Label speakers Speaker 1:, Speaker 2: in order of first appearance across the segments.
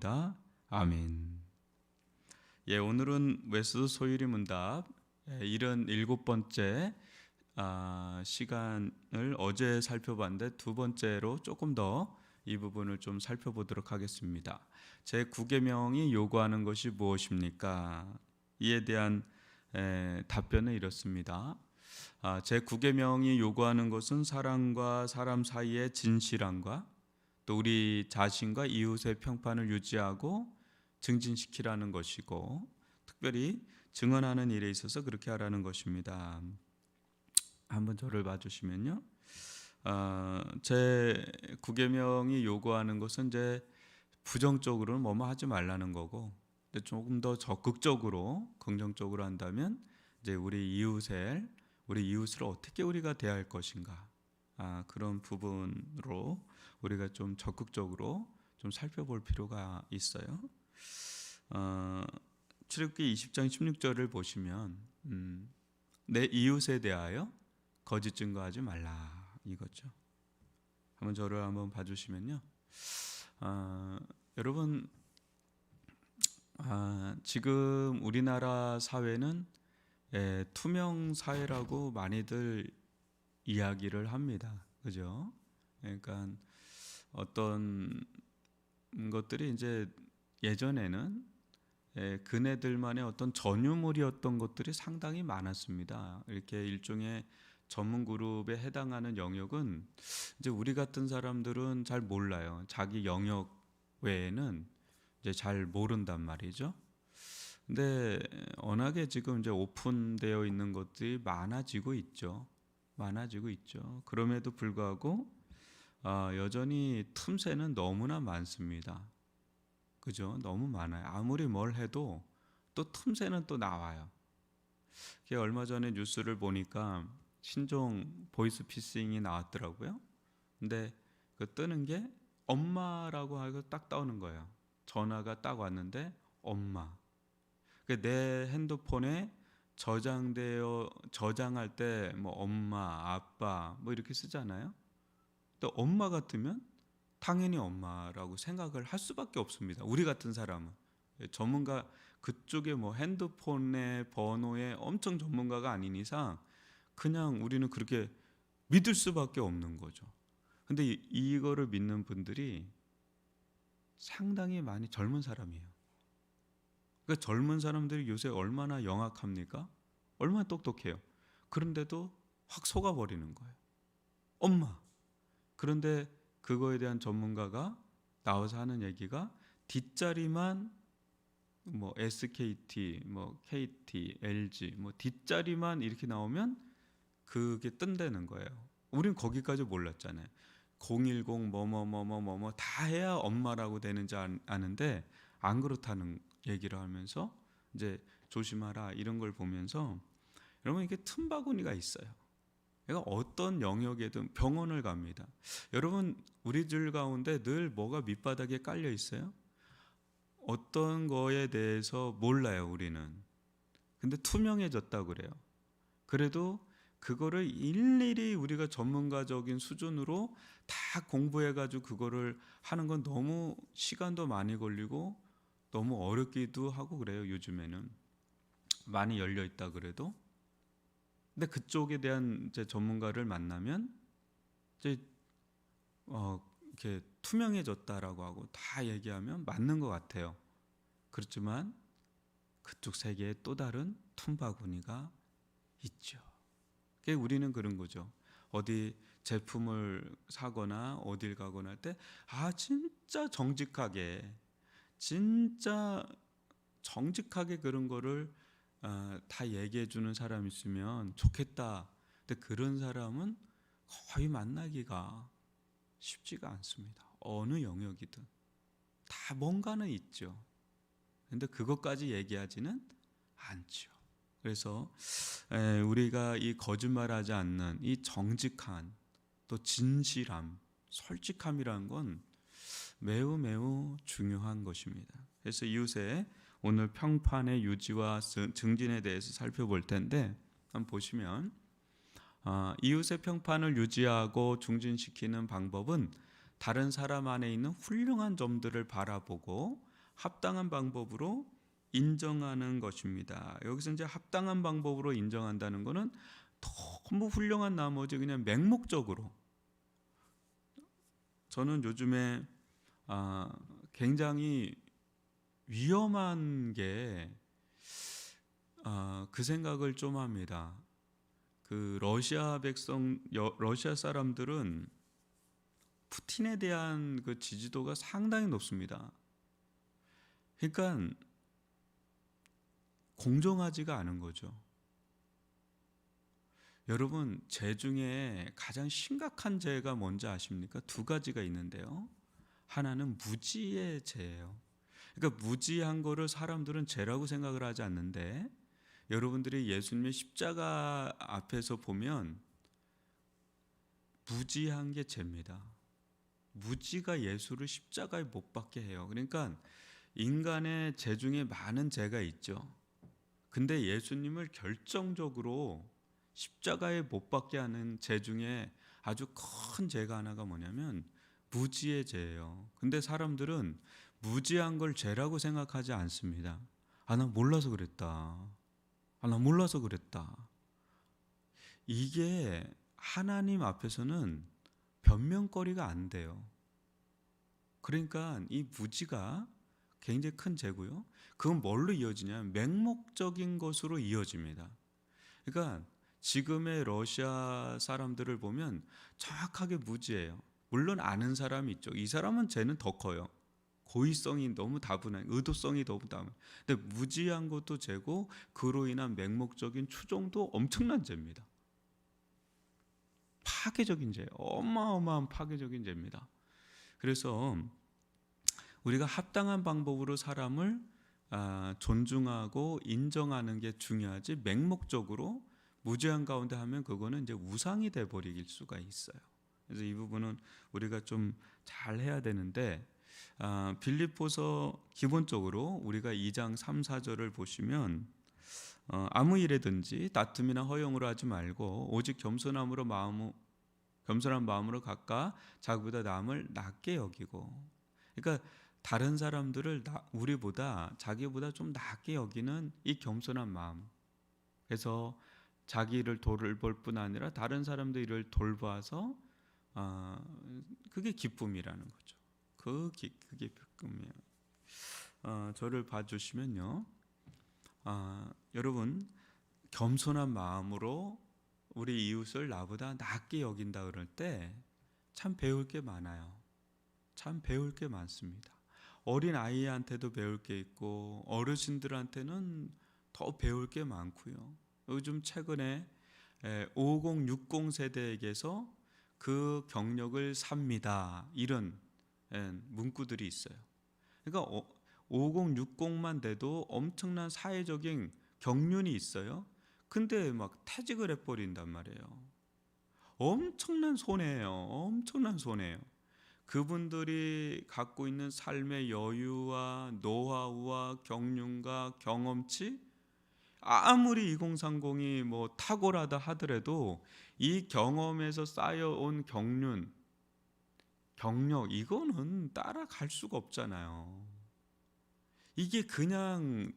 Speaker 1: 기도합니다. 아멘. 예, 오늘은 웨스트 소유리 문답 예, 이런 일곱 번째 아, 시간을 어제 살펴봤는데 두 번째로 조금 더 이 부분을 좀 살펴보도록 하겠습니다. 제 9계명이 요구하는 것이 무엇입니까? 이에 대한 에, 답변은 이렇습니다. 아, 제 9계명이 요구하는 것은 사람과 사람 사이의 진실함과 또 우리 자신과 이웃의 평판을 유지하고 증진시키라는 것이고 특별히 증언하는 일에 있어서 그렇게 하라는 것입니다. 한번 저를 봐주시면요. 어, 제 구계명이 요구하는 것은 이제 부정적으로는 뭐뭐 하지 말라는 거고 조금 더 적극적으로 긍정적으로 한다면 이제 우리 이웃을 우리 이웃을 어떻게 우리가 대할 것인가 아, 그런 부분으로 우리가 좀 적극적으로 좀 살펴볼 필요가 있어요. 어, 출애굽기 20장 16절을 보시면 음, 내 이웃에 대하여 거짓 증거하지 말라 이거죠. 한번 저를 한번 봐주시면요. 아, 여러분 아, 지금 우리나라 사회는 예, 투명 사회라고 많이들 이야기를 합니다. 그죠? 그러니까 어떤 것들이 이제 예전에는 예, 그네들만의 어떤 전유물이었던 것들이 상당히 많았습니다. 이렇게 일종의 전문 그룹에 해당하는 영역은 이제 우리 같은 사람들은 잘 몰라요. 자기 영역 외에는 이제 잘 모른단 말이죠. 근데 워낙에 지금 이제 오픈되어 있는 것들이 많아지고 있죠. 많아지고 있죠. 그럼에도 불구하고 아, 여전히 틈새는 너무나 많습니다. 그죠? 너무 많아요. 아무리 뭘 해도 또 틈새는 또 나와요. 얼마 전에 뉴스를 보니까 신종 보이스 피싱이 나왔더라고요. 근데 그 뜨는 게 엄마라고 하고 딱 떠오는 거예요. 전화가 딱 왔는데 엄마. 그내 핸드폰에 저장되어 저장할 때 뭐 엄마, 아빠 뭐 이렇게 쓰잖아요. 또 엄마 같으면 당연히 엄마라고 생각을 할 수밖에 없습니다. 우리 같은 사람은 예, 전문가 그쪽에 뭐 핸드폰의 번호에 엄청 전문가가 아닌 이상 그냥 우리는 그렇게 믿을 수밖에 없는 거죠. 근데 이- 이거를 믿는 분들이 상당히 많이 젊은 사람이에요. 그러니까 젊은 사람들이 요새 얼마나 영악합니까? 얼마나 똑똑해요. 그런데도 확 속아버리는 거예요. 엄마. 그런데 그거에 대한 전문가가 나와서 하는 얘기가 뒷자리만 뭐 SKT, 뭐 KT, LG, 뭐 뒷자리만 이렇게 나오면 그게 뜬다는 거예요. 우린 거기까지 몰랐잖아요. 010 뭐뭐뭐뭐뭐뭐 다 해야 엄마라고 되는지 아- 아는데 안 그렇다는 얘기를 하면서 이제 조심하라 이런 걸 보면서 여러분 이게 틈바구니가 있어요. 내가 어떤 영역에든 병원을 갑니다. 여러분 우리들 가운데 늘 뭐가 밑바닥에 깔려 있어요? 어떤 거에 대해서 몰라요 우리는. 근데 투명해졌다 그래요. 그래도 그거를 일일이 우리가 전문가적인 수준으로 다 공부해 가지고 그거를 하는 건 너무 시간도 많이 걸리고 너무 어렵기도 하고 그래요 요즘에는 많이 열려 있다 그래도 근데 그쪽에 대한 이제 전문가를 만나면 이제 어 이렇게 투명해졌다라고 하고 다 얘기하면 맞는 것 같아요. 그렇지만 그쪽 세계에 또 다른 tum바구니가 있죠. 그게 우리는 그런 거죠. 어디 제품을 사거나 어딜 가거나 할 때 아 진짜 정직하게 진짜 정직하게 그런 거를 어, 다 얘기해 주는 사람 있으면 좋겠다. 근데 그런 사람은 거의 만나기가 쉽지가 않습니다. 어느 영역이든 다 뭔가는 있죠. 근데 그것까지 얘기하지는 않죠. 그래서 에, 우리가 이 거짓말하지 않는 이 정직한 또 진실함, 솔직함이라는 건 매우 매우 중요한 것입니다. 그래서 이웃의 오늘 평판의 유지와 증- 증진에 대해서 살펴볼 텐데 한번 보시면 아, 이웃의 평판을 유지하고 중진시키는 방법은 다른 사람 안에 있는 훌륭한 점들을 바라보고 합당한 방법으로 인정하는 것입니다. 여기서 이제 합당한 방법으로 인정한다는 것은 너무 훌륭한 나머지 그냥 맹목적으로 저는 요즘에 아, 굉장히 위험한 게 아, 그 생각을 좀 합니다. 그 러시아 백성, 여- 러시아 사람들은 푸틴에 대한 그 지지도가 상당히 높습니다. 그러니까 공정하지가 않은 거죠. 여러분, 죄 중에 가장 심각한 죄가 뭔지 아십니까? 두 가지가 있는데요. 하나는 무지의 죄예요. 그러니까 무지한 거를 사람들은 죄라고 생각을 하지 않는데 여러분들이 예수님의 십자가 앞에서 보면 무지한 게 죄입니다. 무지가 예수를 십자가에 못 박게 해요. 그러니까 인간의 죄 중에 많은 죄가 있죠. 근데 예수님을 결정적으로 십자가에 못 박게 하는 죄 중에 아주 큰 죄가 하나가 뭐냐면 무지의 죄예요. 근데 사람들은 무지한 걸 죄라고 생각하지 않습니다. 아, 나 몰라서 그랬다. 아, 나 몰라서 그랬다. 이게 하나님 앞에서는 변명거리가 안 돼요. 그러니까 이 무지가 굉장히 큰 죄고요. 그건 뭘로 이어지냐면 맹목적인 것으로 이어집니다. 그러니까 지금의 러시아 사람들을 보면 정확하게 무지해요. 물론 아는 사람이 있죠. 이 사람은 죄는 더 커요. 고의성이 너무 다분한, 의도성이 너무 다분. 근데 무지한 것도 죄고 그로 인한 맹목적인 추종도 엄청난 죄입니다. 파괴적인 죄, 어마어마한 파괴적인 죄입니다. 그래서 우리가 합당한 방법으로 사람을 아, 존중하고 인정하는 게 중요하지 맹목적으로 무죄한 가운데 하면 그거는 이제 우상이 돼 버릴 수가 있어요. 그래서 이 부분은 우리가 좀 잘 해야 되는데 아, 빌립보서 기본적으로 우리가 2장 3, 4절을 보시면 어, 아무 일에든지 다툼이나 허용으로 하지 말고 오직 겸손함으로 마음 겸손한 마음으로 각각 자기보다 남을 낮게 여기고 그러니까 다른 사람들을 나, 우리보다 자기보다 좀 낮게 여기는 이 겸손한 마음 그래서 자기를 돌볼 뿐 아니라 다른 사람들을 돌봐서 아, 그게 기쁨이라는 거죠. 그 기, 그게 기쁨이에요. 어, 저를 봐주시면요, 아, 여러분 겸손한 마음으로 우리 이웃을 나보다 낮게 여긴다 그럴 때 참 배울 게 많아요. 참 배울 게 많습니다. 어린 아이한테도 배울 게 있고 어르신들한테는 더 배울 게 많고요. 요즘 최근에 5060 세대에게서 그 경력을 삽니다. 이런 예, 문구들이 있어요. 그러니까 5060만 돼도 엄청난 사회적인 경륜이 있어요. 근데 막 퇴직을 해버린단 말이에요. 엄청난 손해예요. 엄청난 손해예요. 그분들이 갖고 있는 삶의 여유와 노하우와 경륜과 경험치 아무리 2030이 뭐 탁월하다 하더라도 이 경험에서 쌓여온 경륜 경력 이거는 따라갈 수가 없잖아요. 이게 그냥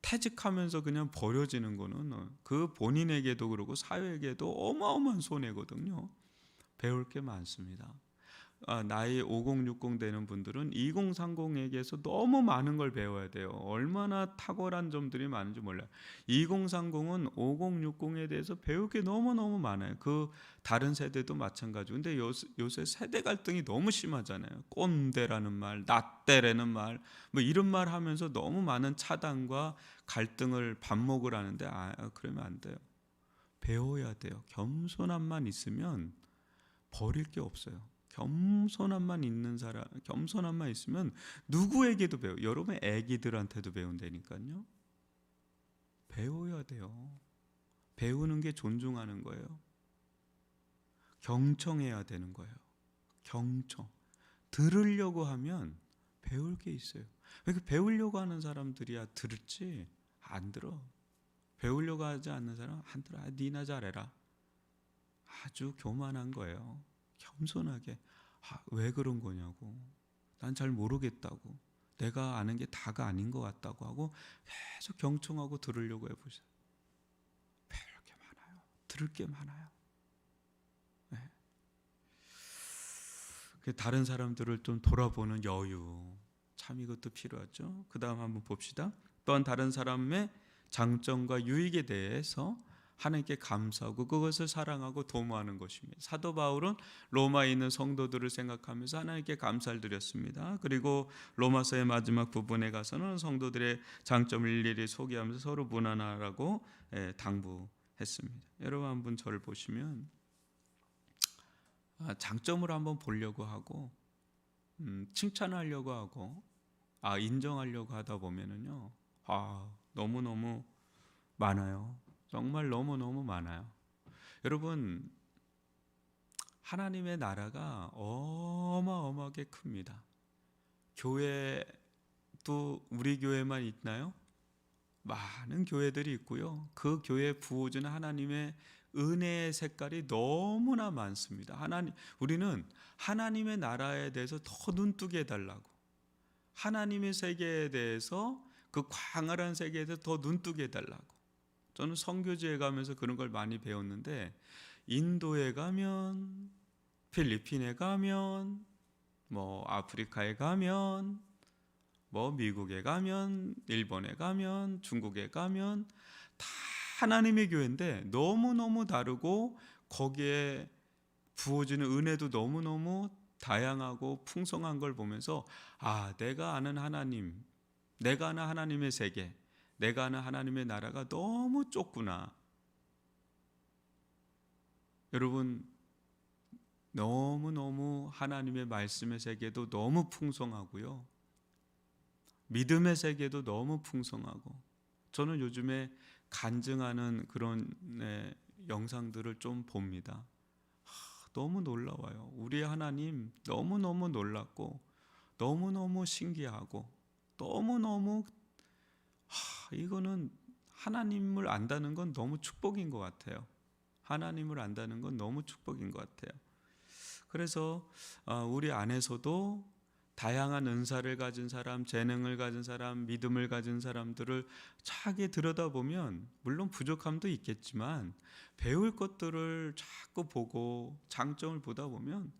Speaker 1: 퇴직하면서 그냥 버려지는 거는 그 본인에게도 그렇고 사회에게도 어마어마한 손해거든요. 배울 게 많습니다. 아, 나이 5060 되는 분들은 2030에게서 너무 많은 걸 배워야 돼요. 얼마나 탁월한 점들이 많은지 몰라요. 2030은 5060에 대해서 배울 게 너무너무 많아요. 그 다른 세대도 마찬가지고. 근데 요새, 요새 세대 갈등이 너무 심하잖아요. 꼰대라는 말, 나대라는 말, 뭐 이런 말 하면서 너무 많은 차단과 갈등을 반목을 하는데 아, 그러면 안 돼요. 배워야 돼요. 겸손함만 있으면 버릴 게 없어요. 겸손함만 있는 사람, 겸손함만 있으면 누구에게도 배워. 여러분 애기들한테도 배운다니까요. 배워야 돼요. 배우는 게 존중하는 거예요. 경청해야 되는 거예요. 경청. 들으려고 하면 배울 게 있어요. 왜 배우려고 하는 사람들이야 들을지 안 들어. 배우려고 하지 않는 사람 안 들어. 아, 니나 잘해라. 아주 교만한 거예요. 겸손하게 아, 왜 그런 거냐고 난 잘 모르겠다고 내가 아는 게 다가 아닌 것 같다고 하고 계속 경청하고 들으려고 해보세요. 배울 게 많아요. 들을 게 많아요. 네. 그 다른 사람들을 좀 돌아보는 여유 참 이것도 필요하죠. 그 다음 한번 봅시다. 또한 다른 사람의 장점과 유익에 대해서 하나님께 감사하고 그것을 사랑하고 도모하는 것입니다. 사도 바울은 로마에 있는 성도들을 생각하면서 하나님께 감사를 드렸습니다. 그리고 로마서의 마지막 부분에 가서는 성도들의 장점을 일일이 소개하면서 서로 무난하라고 예, 당부했습니다. 여러분 한번 저를 보시면 아, 장점을 한번 보려고 하고 음, 칭찬하려고 하고 아 인정하려고 하다 보면은요 아 너무 너무 많아요. 정말 너무 너무 많아요. 여러분 하나님의 나라가 어마어마하게 큽니다. 교회도 우리 교회만 있나요? 많은 교회들이 있고요. 그 교회 부어주는 하나님의 은혜의 색깔이 너무나 많습니다. 하나님 우리는 하나님의 나라에 대해서 더 눈뜨게 해달라고 하나님의 세계에 대해서 그 광활한 세계에 대해서 더 눈뜨게 해달라고 저는 선교지에 가면서 그런 걸 많이 배웠는데 인도에 가면 필리핀에 가면 뭐 아프리카에 가면 뭐 미국에 가면 일본에 가면 중국에 가면 다 하나님의 교회인데 너무너무 다르고 거기에 부어지는 은혜도 너무너무 다양하고 풍성한 걸 보면서 아 내가 아는 하나님 내가 아는 하나님의 세계 내가 아는 하나님의 나라가 너무 좁구나. 여러분 너무너무 하나님의 말씀의 세계도 너무 풍성하고요. 믿음의 세계도 너무 풍성하고 저는 요즘에 간증하는 그런 네, 영상들을 좀 봅니다. 하, 너무 놀라워요. 우리 하나님 너무너무 놀랍고 너무너무 신기하고 너무너무 하, 이거는 하나님을 안다는 건 너무 축복인 것 같아요. 하나님을 안다는 건 너무 축복인 것 같아요. 그래서 어, 우리 안에서도 다양한 은사를 가진 사람, 재능을 가진 사람, 믿음을 가진 사람들을 차게 들여다보면 물론 부족함도 있겠지만 배울 것들을 자꾸 보고 장점을 보다 보면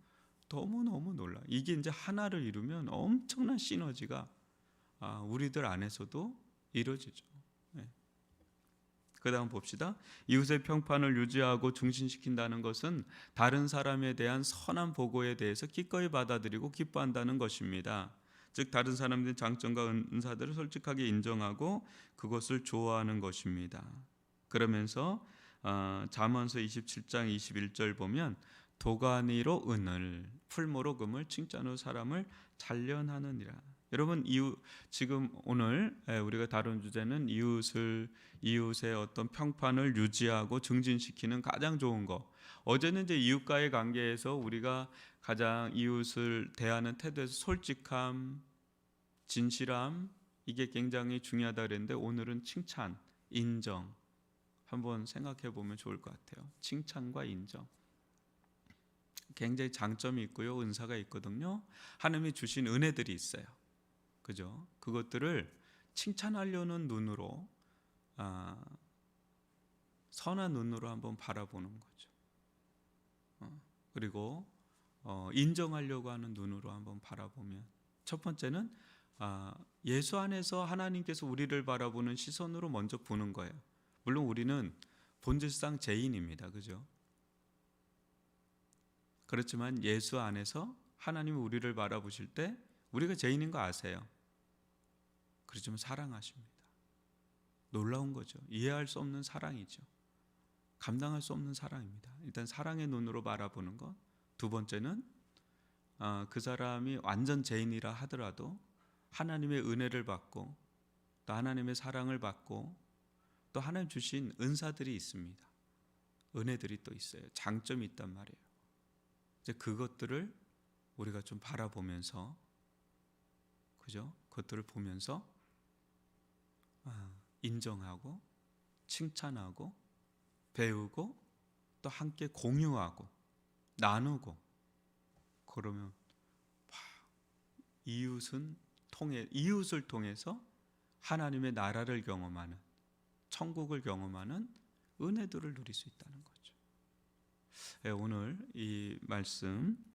Speaker 1: 너무너무 놀라. 이게 이제 하나를 이루면 엄청난 시너지가 아, 우리들 안에서도 이루어지죠. 네. 그 다음 봅시다. 이웃의 평판을 유지하고 중신시킨다는 것은 다른 사람에 대한 선한 보고에 대해서 기꺼이 받아들이고 기뻐한다는 것입니다. 즉 다른 사람들의 장점과 은사들을 솔직하게 인정하고 그것을 좋아하는 것입니다. 그러면서 어, 잠언서 27장 21절 보면 도가니로 은을 풀모로 금을 칭찬으로 사람을 단련하느니라. 여러분 이웃 지금 오늘 우리가 다룬 주제는 이웃을 이웃의 어떤 평판을 유지하고 증진시키는 가장 좋은 거. 어제는 이제 이웃과의 관계에서 우리가 가장 이웃을 대하는 태도에서 솔직함, 진실함 이게 굉장히 중요하다 그랬는데 오늘은 칭찬, 인정 한번 생각해 보면 좋을 것 같아요. 칭찬과 인정. 굉장히 장점이 있고요, 은사가 있거든요. 하나님이 주신 은혜들이 있어요. 그죠? 그것들을 칭찬하려는 눈으로 아, 선한 눈으로 한번 바라보는 거죠. 어, 그리고 어, 인정하려고 하는 눈으로 한번 바라보면 첫 번째는 아, 예수 안에서 하나님께서 우리를 바라보는 시선으로 먼저 보는 거예요. 물론 우리는 본질상 죄인입니다. 그죠? 그렇지만 예수 안에서 하나님이 우리를 바라보실 때 우리가 죄인인 거 아세요. 그렇지만 사랑하십니다. 놀라운 거죠. 이해할 수 없는 사랑이죠. 감당할 수 없는 사랑입니다. 일단 사랑의 눈으로 바라보는 것. 두 번째는 아, 그 사람이 완전 죄인이라 하더라도 하나님의 은혜를 받고 또 하나님의 사랑을 받고 또 하나님 주신 은사들이 있습니다. 은혜들이 또 있어요. 장점이 있단 말이에요. 이제 그것들을 우리가 좀 바라보면서 그죠? 그것들을 보면서 아, 인정하고 칭찬하고 배우고 또 함께 공유하고 나누고 그러면 이웃은 통해 이웃을 통해서 하나님의 나라를 경험하는 천국을 경험하는 은혜들을 누릴 수 있다는 거죠. 예, 오늘 이 말씀